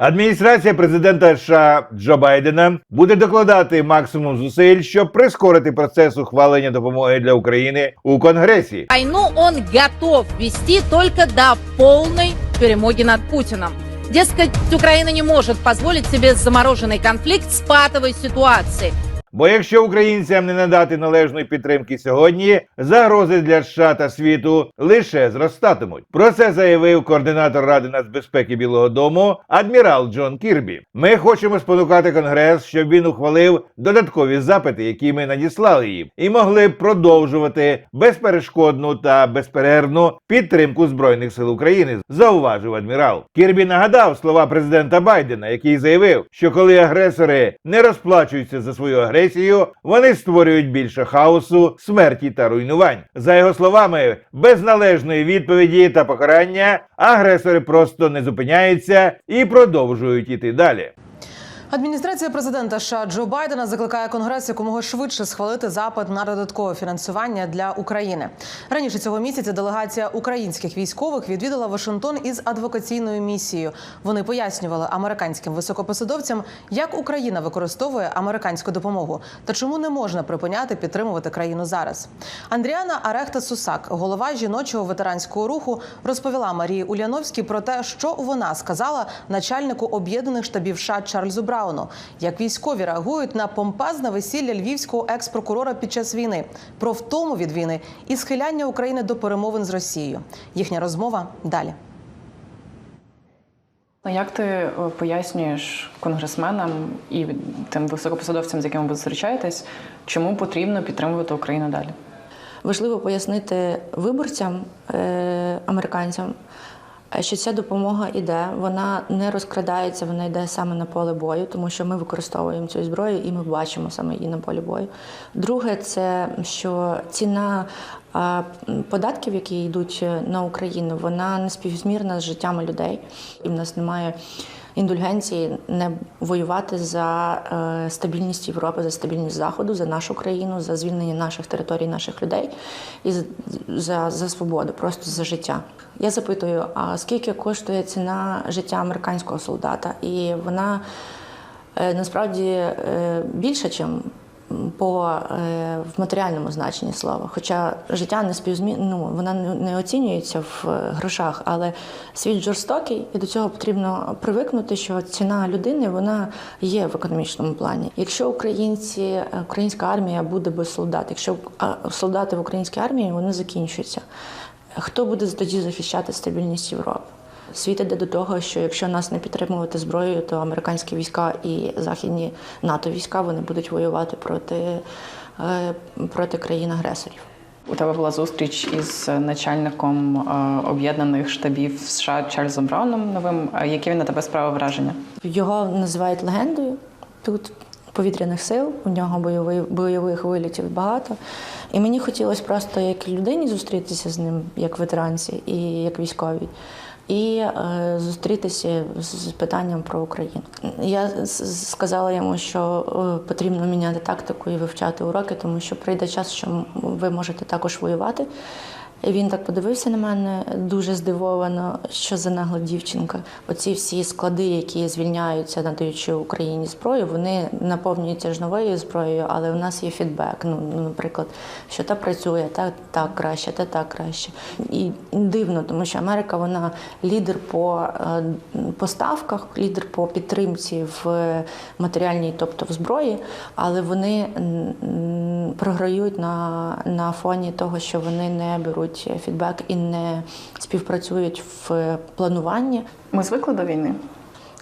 Адміністрація президента США Джо Байдена буде докладати максимум зусиль, щоб прискорити процес ухвалення допомоги для України у Конгресі. Войну он готов вести только до полной перемоги над Путиным. Дескать, Украина не может позволить себе замороженный конфликт с патовой ситуацией. Бо якщо українцям не надати належної підтримки сьогодні, загрози для США та світу лише зростатимуть. Про це заявив координатор Ради нацбезпеки Білого Дому адмірал Джон Кірбі. Ми хочемо спонукати Конгрес, щоб він ухвалив додаткові запити, які ми надіслали їм, і могли б продовжувати безперешкодну та безперервну підтримку збройних сил України. Зауважив адмірал. Кірбі нагадав слова президента Байдена, який заявив, що коли агресори не розплачуються за свою агресію, вони створюють більше хаосу, смерті та руйнувань. За його словами, без належної відповіді та покарання агресори просто не зупиняються і продовжують іти далі. Адміністрація президента США Джо Байдена закликає Конгрес якомога швидше схвалити запит на додаткове фінансування для України. Раніше цього місяця делегація українських військових відвідала Вашингтон із адвокаційною місією. Вони пояснювали американським високопосадовцям, як Україна використовує американську допомогу та чому не можна припиняти підтримувати країну зараз. Андріана Арехта Сусак, голова жіночого ветеранського руху, розповіла Марії Уляновській про те, що вона сказала начальнику об'єднаних штабів США Чарльзу Брауну, як військові реагують на помпезне весілля львівського екс-прокурора під час війни, про втому від війни і схиляння України до перемовин з Росією. Їхня розмова далі. Як ти е, пояснюєш конгресменам і тим високопосадовцям, з якими ви зустрічаєтесь, чому потрібно підтримувати Україну далі? Важливо пояснити виборцям, е, американцям, що ця допомога іде, вона не розкрадається, вона йде саме на поле бою, тому що ми використовуємо цю зброю і ми бачимо саме її на полі бою. Друге, це що ціна податків, які йдуть на Україну, вона не співзмірна з життями людей, і в нас немає. Індульгенції не воювати за е, стабільність Європи, за стабільність Заходу, за нашу країну, за звільнення наших територій, наших людей і за, за, свободу, просто за життя. Я запитую: а скільки коштує ціна життя американського солдата? І вона е, насправді е, більша, ніж по е, в матеріальному значенні слова. Хоча життя не співзмі... ну, вона не, оцінюється в е, грошах, але світ жорстокий, і до цього потрібно привикнути, що ціна людини вона є в економічному плані. Якщо українці, е, українська армія буде без солдат, якщо солдати в українській армії вони закінчуються, хто буде тоді захищати стабільність Європи? Світ іде до того, що якщо нас не підтримувати зброєю, то американські війська і західні НАТО війська вони будуть воювати проти, е, проти країн-агресорів. У тебе була зустріч із начальником е, об'єднаних штабів США Чарльзом Брауном новим. Е, Яке він на тебе справив враження? Його називають легендою тут повітряних сил. У нього бойовий, бойових вилітів багато. І мені хотілося просто як людині зустрітися з ним, як ветеранці і як військовій. І е, зустрітися з, питанням про Україну. Я сказала йому, що е, потрібно міняти тактику і вивчати уроки, тому що прийде час, що ви можете також воювати. Він так подивився на мене дуже здивовано, що за нагла дівчинка. Оці всі склади, які звільняються, надаючи Україні зброю, вони наповнюються ж новою зброєю, але у нас є фідбек. Ну, наприклад, що та працює, та так краще, та так краще. І дивно, тому що Америка вона лідер по е, поставках, лідер по підтримці в матеріальній, тобто в зброї, але вони програють на, на фоні того, що вони не беруть фідбек і не співпрацюють в плануванні. Ми звикли до війни.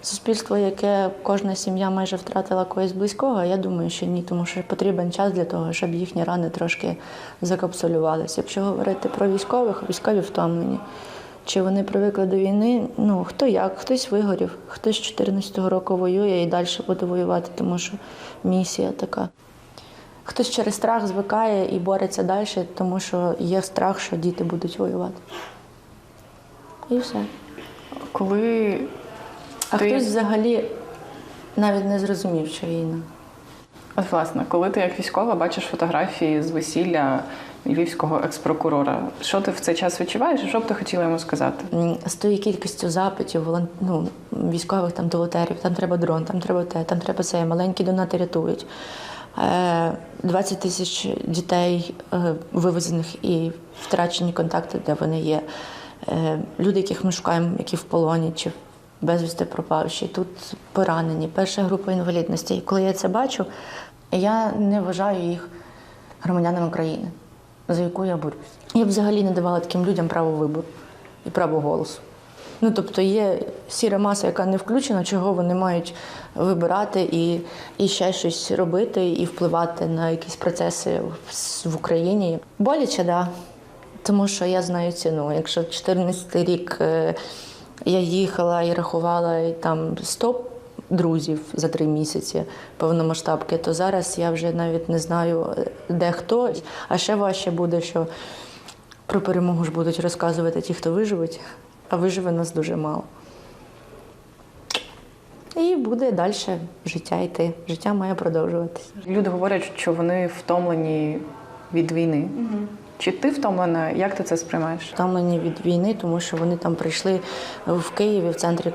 Суспільство, яке кожна сім'я майже втратила когось близького, я думаю, що ні, тому що потрібен час для того, щоб їхні рани трошки закапсулювалися. Якщо говорити про військових, військові втомлені. Чи вони привикли до війни? Ну хто як, хтось вигорів, хтось з 14-го року воює і далі буде воювати, тому що місія така. Хтось через страх звикає і бореться далі, тому що є страх, що діти будуть воювати. І все. Коли А ти... хтось взагалі навіть не зрозумів, що війна. От, власне, коли ти як військова бачиш фотографії з весілля львівського експрокурора, що ти в цей час відчуваєш і що б ти хотіла йому сказати? З тою кількістю запитів, волон- ну, військових там волонтерів, там треба дрон, там треба те, там треба це, маленькі донати рятують. Е, 20 тисяч дітей е, вивезених і втрачені контакти, де вони є. Е, Люди, яких ми шукаємо, які в полоні чи безвісти пропавші, тут поранені, перша група інвалідності. І коли я це бачу, я не вважаю їх громадянами країни, за яку я борюсь. Я б взагалі не давала таким людям право вибору і право голосу. Ну, тобто є сіра маса, яка не включена, чого вони мають вибирати і, і ще щось робити, і впливати на якісь процеси в, в Україні. Боляче. Да. Тому що я знаю ціну. Якщо 14 рік е, я їхала і рахувала і там 100 друзів за три місяці повномасштабки, то зараз я вже навіть не знаю, е, де хто. А ще важче буде, що про перемогу ж будуть розказувати ті, хто виживуть, а виживе нас дуже мало. І буде далі життя йти. Життя має продовжуватися. Люди говорять, що вони втомлені від війни. Чи ти втомлена? Як ти це сприймаєш? Втомлені від війни, тому що вони там прийшли в Києві, в центрі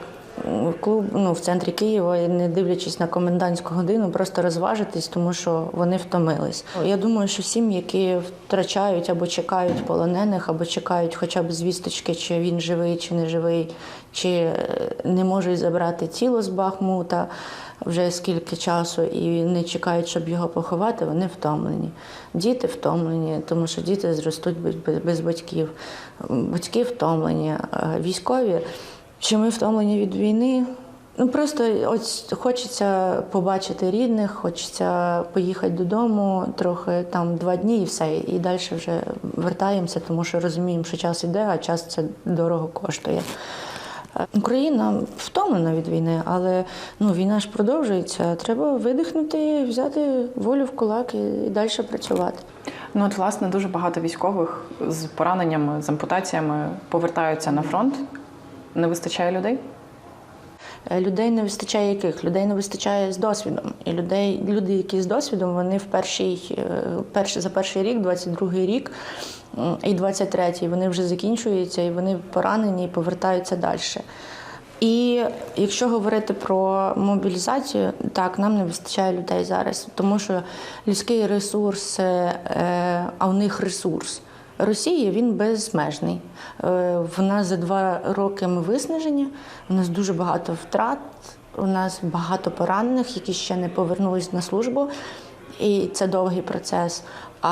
клуб, ну, в центрі Києва, і не дивлячись на комендантську годину, просто розважитись, тому що вони втомились. Я думаю, що сім'ї, які втрачають або чекають полонених, або чекають хоча б звісточки, чи він живий, чи не живий, чи е, не можуть забрати тіло з Бахмута вже скільки часу, і не чекають, щоб його поховати, вони втомлені. Діти втомлені, тому що діти зростуть без батьків. Батьки втомлені, е, військові. Чи ми втомлені від війни? Ну просто ось хочеться побачити рідних, хочеться поїхати додому трохи там два дні і все. І далі вже вертаємося, тому що розуміємо, що час іде, а час це дорого коштує. Е, Україна втомлена від війни, але ну, війна ж продовжується. Треба видихнути, взяти волю в кулак і, і далі працювати. Ну от власне дуже багато військових з пораненнями, з ампутаціями повертаються на фронт. Не вистачає людей. Е, Людей не вистачає яких? Людей не вистачає з досвідом. І людей, люди, які з досвідом, вони в перший, е, перший, за перший рік, 22-й рік і 23-й, вони вже закінчуються, і вони поранені і повертаються далі. І якщо говорити про мобілізацію, так, нам не вистачає людей зараз, тому що людський ресурс, е, а в них ресурс. Росії він безмежний. Е, В нас за два роки ми виснажені, у нас дуже багато втрат, у нас багато поранених, які ще не повернулись на службу. І це довгий процес. А,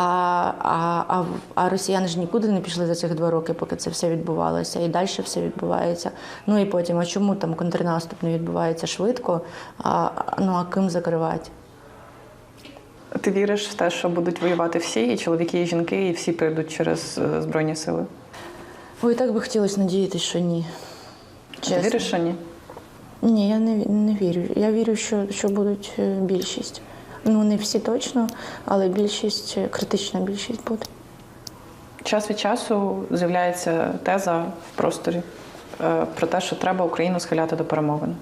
а, а, а росіяни ж нікуди не пішли за цих два роки, поки це все відбувалося. І далі все відбувається. Ну і потім, а чому там контрнаступ не відбувається швидко? А, ну а ким закривати? Ти віриш в те, що будуть воювати всі, і чоловіки, і жінки, і всі прийдуть через е, збройні сили? Ой, так би хотілося надіятися, що ні. Ти віриш, що ні? Ні, я не, не вірю. Я вірю, що, що будуть е, більшість. Ну, не всі точно, але більшість, е, критична більшість буде. Час від часу з'являється теза в просторі про те, що треба Україну схиляти до перемовин.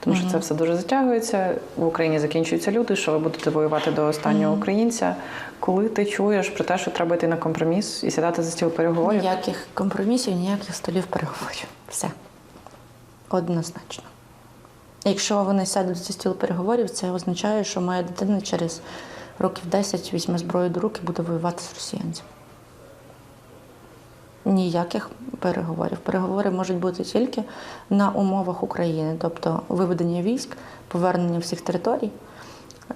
Тому що це все дуже затягується. В Україні закінчуються люди, що ви будете воювати до останнього українця. Коли ти чуєш про те, що треба йти на компроміс і сідати за стіл переговорів, Ніяких компромісів, ніяких столів переговорів. Все. Однозначно. Якщо вони сядуть за стіл переговорів, це означає, що моя дитина через років 10 візьме зброю до рук і буде воювати з росіянцями. Ніяких переговорів. Переговори можуть бути тільки на умовах України, тобто виведення військ, повернення всіх територій,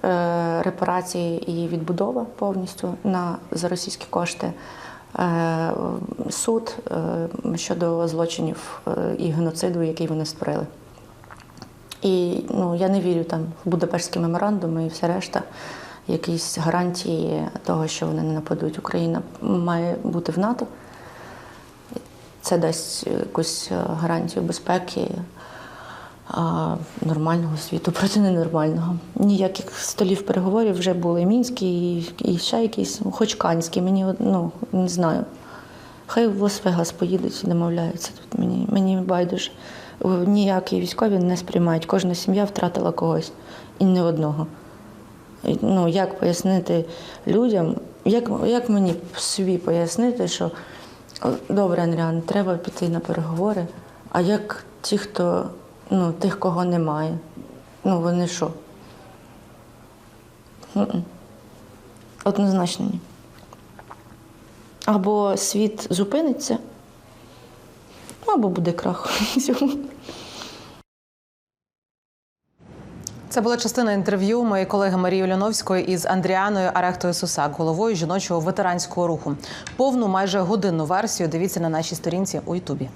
е, репарації і відбудова повністю на за російські кошти, е, суд е, щодо злочинів і геноциду, який вони створили. І ну, я не вірю там в Будапештські меморандуми і все решта. Якісь гарантії того, що вони не нападуть. Україна має бути в НАТО. Це дасть якусь е, гарантію безпеки а, нормального світу проти ненормального. Ніяких столів переговорів вже були мінські і, і ще якісь, хоч канські. Мені ну, не знаю. Хай в Лас-Вегас поїдуть і домовляються тут. Мені, мені байдуже. Ніякі військові не сприймають. Кожна сім'я втратила когось і не одного. Ну, як пояснити людям, як, як мені собі пояснити, що «О, добре, Андріан, треба піти на переговори, а як ті, хто, ну, тих, кого немає, ну вони що? Однозначно ні. Або світ зупиниться, або буде крах. Це була частина інтерв'ю моєї колеги Марії Оляновської із Андріаною Арехтою Сусак, головою жіночого ветеранського руху. Повну майже годинну версію дивіться на нашій сторінці у Ютубі.